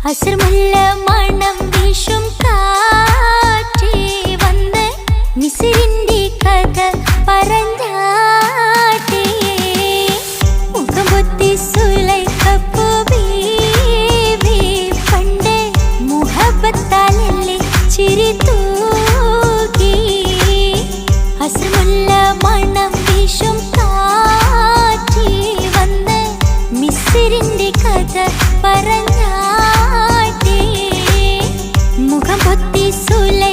അസർമുല്ല മണം വീശും കാറ്റേ വന്ന് മിസിരിന്റെ കഥ പറഞ്ഞാട്ടേ. മുഖംപൊത്തി സുലൈഖപ്പൂ ബീവി പണ്ട് മുഹബത്താലല്ലേ ചിരി பக்தி சுலை